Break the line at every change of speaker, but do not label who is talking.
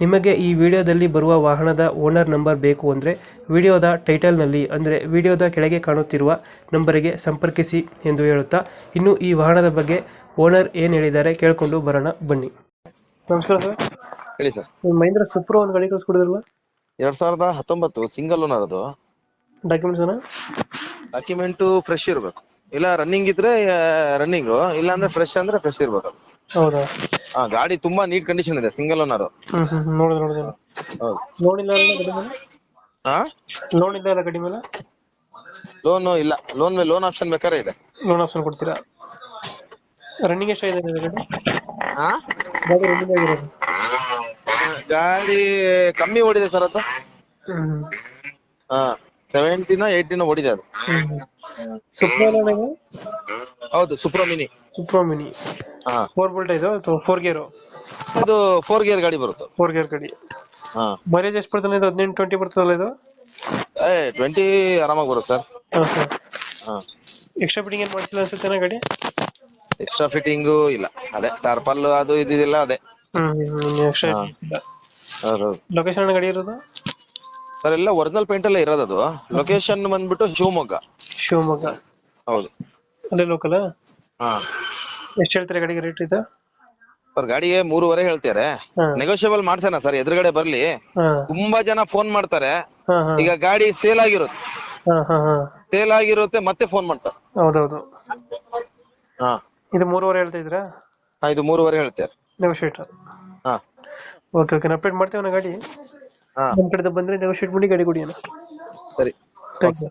ನಿಮಗೆ ಈ ವಿಡಿಯೋದಲ್ಲಿ ಬರುವ ವಾಹನದ ಓನರ್ ನಂಬರ್ ಬೇಕು ಅಂದರೆ ವಿಡಿಯೋದ ಟೈಟಲ್ನಲ್ಲಿ ಅಂದರೆ ವಿಡಿಯೋದ ಕೆಳಗೆ ಕಾಣುತ್ತಿರುವ ನಂಬರಿಗೆ ಸಂಪರ್ಕಿಸಿ ಎಂದು ಹೇಳುತ್ತಾ ಇನ್ನು ಈ ವಾಹನದ ಬಗ್ಗೆ ಓನರ್ ಏನು ಹೇಳಿದ್ದಾರೆ ಕೇಳಿಕೊಂಡು ಬರೋಣ ಬನ್ನಿ. ನಮಸ್ಕಾರ ಸರ್.
ಹೇಳಿ ಸರ್.
ಮಹೇಂದ್ರ ಸುಪ್ರೋ ಒಂದು ಗಾಡಿ ಕಳಿಸ್ಕೊಡಿದ್ರಲ್ಲ?
ಎರಡ್ ಸಾವಿರದ ಹತ್ತೊಂಬತ್ತು ಸಿಂಗಲ್ ಓನರ್ ಅದು.
ಡಾಕ್ಯುಮೆಂಟ್ಸ್
ಡಾಕ್ಯುಮೆಂಟ್ ಫ್ರೆಶ್ ಇರ್ಬೇಕು. ಇಲ್ಲ ರನ್ನಿಂಗ್ ಇದ್ರೆ ರನ್ನಿಂಗ್ ಇಲ್ಲ ಅಂದ್ರೆ ಫ್ರೆಶ್ ಅಂದ್ರೆ ಫ್ರೆಶ್ ಇರ್ಬೇಕು ಅದು.
ಹೌದಾ?
ಹಾ ಗಾಡಿ ತುಂಬಾ ನೀಟ್ ಕಂಡೀಷನ್ ಇದೆ ಸಿಂಗಲ್ ಓನರ್
ಹ್ಮ್ ಹ್ಮ್ ನೋಡಿದೆ ನೋಡಿದೆ.
ಹೌದು.
ಲೋನ್ ಇಲ್ಲ ಅಲ್ಲ? ಗಾಡಿ ಮೇಲೆ
ಹಾ
ಲೋನ್ ಇಲ್ಲ ಅಲ್ಲ? ಗಾಡಿ ಮೇಲೆ
ಲೋನ್ ಇಲ್ಲ. ಲೋನ್ ಮೇಲೆ ಲೋನ್ ಆಪ್ಷನ್ ಬೇಕಾದ್ರೆ ಇದೆ.
ಲೋನ್ ಆಪ್ಷನ್ ಕೊಡ್ತೀರಾ? ರನ್ನಿಂಗ್ ಎಷ್ಟು ಇದೆ ಗಾಡಿ?
ಹಾ
ಗಾಡಿ ರನ್ನಿಂಗ್ ಆಗಿರೋದು
ಗಾಡಿ ಕಮ್ಮಿ ಓಡಿದೆ ಸರ್ ಅದು.
ಹ್ಮ್
ಹಾ ಸೆವೆಂಟಿನ ಏಯ್ಟಿನ ಓಡಿದೆ ಅದು.
ಹ್ಮ್ ಸುಪ್ರೋ
ಹೌದು ಸುಪ್ರ ಮಿನಿ
ಸುಪ್ರೋ ಮಿನಿ
ಹಾ.
ಫೋರ್ ಬೋಲ್ಟ್ ಇದು ಅಥವಾ ಫೋರ್ ಗೇರು
ಇದು ಫೋರ್ ಗೇರ್ ಗಾಡಿ ಬರುತ್ತೆ.
ಫೋರ್ ಗೇರ್ ಗಾಡಿ.
ಹಾ.
ಮೈಲೇಜ್ ಎಷ್ಟು ಬರ್ತದೆ ಇದು ಹದಿನೆಂಟು ಟ್ವೆಂಟಿ ಬರ್ತದಲ್ಲ ಇದು?
ಏ ಟ್ವೆಂಟಿ ಆರಾಮಾಗಿ ಬರುತ್ತೆ ಸರ್.
ಹಾಂ ಎಕ್ಸ್ಟ್ರಾ ಫಿಟ್ಟಿಂಗ್ ಏನು ಮಾಡಿಸಿಲ್ಲ ಅನ್ಸುತ್ತೆ ಗಾಡಿ?
ಎಕ್ಸ್ಟ್ರಾ ಫಿಟ್ಟಿಂಗು ಇಲ್ಲ. ಅದೇ ಟಾರ್ಪಲ್ ಅದು ಇದಿಲ್ಲ ಅದೇ.
ಎಕ್ಸ್ಟ್ರಾ
ಹಾ.
ಲೊಕೇಶನ್ ಗಾಡಿ ಇರೋದು?
ಸರ್ ಎಲ್ಲ ಒರಿಜಿನಲ್ ಪೇಂಟ್ ಅಲ್ಲೇ ಇರೋದು ಅದು. ಲೊಕೇಶನ್ ಬಂದ್ಬಿಟ್ಟು ಶಿವಮೊಗ್ಗ.
ಶಿವಮೊಗ್ಗ.
ಹೌದು.
ಅಲ್ಲೇ ಲೋಕಲ್
ಹಾ.
ಎಷ್ಟು ಹೇಳ್ತಾರೆ ಗಾಡಿಗೆ ರೇಟ್ ಇದು?
ಸರ್ ಗಾಡಿಗೆ ಮೂರುವರೆ ಹೇಳ್ತಾರೆ. ನೆಗೋಷಿಯಬಲ್ ಮಾಡ್ಸೋಣ ಸರ್ ಎದುರುಗಡೆ ಬರ್ಲಿ.
ಹಾಂ.
ತುಂಬಾ ಜನ ಫೋನ್ ಮಾಡ್ತಾರೆ.
ಹಾಂ ಹಾಂ.
ಈಗ ಗಾಡಿ ಸೇಲ್ ಆಗಿರುತ್ತೆ.
ಹಾಂ ಹಾಂ ಹಾಂ.
ಸೇಲ್ ಆಗಿರುತ್ತೆ ಮತ್ತೆ ಫೋನ್ ಮಾಡ್ತಾರೆ.
ಹೌದೌದು.
ಹಾ.
ಇದು ಮೂರುವರೆ ಹೇಳ್ತಾ ಇದ್ದೀರಾ?
ಹಾ, ಇದು ಮೂರುವರೆ ಹೇಳ್ತಾರೆ.
ನೆಗೋಷಿಯೇಟ್
ಹಾ.
ಓಕೆ ಓಕೆ ಅಪ್ಡೇಟ್ ಮಾಡ್ತೇವೆ ಗಾಡಿ.
ಹಾ.
ನಮ್ಮ ಬಂದ್ರೆ ಬಂದರೆ ನೆಗೋಷಿಯೇಟ್ ಮಾಡಿ ಗಾಡಿ ಕೊಡಿ ಅಣ್ಣ
ಸರಿ.
Thank you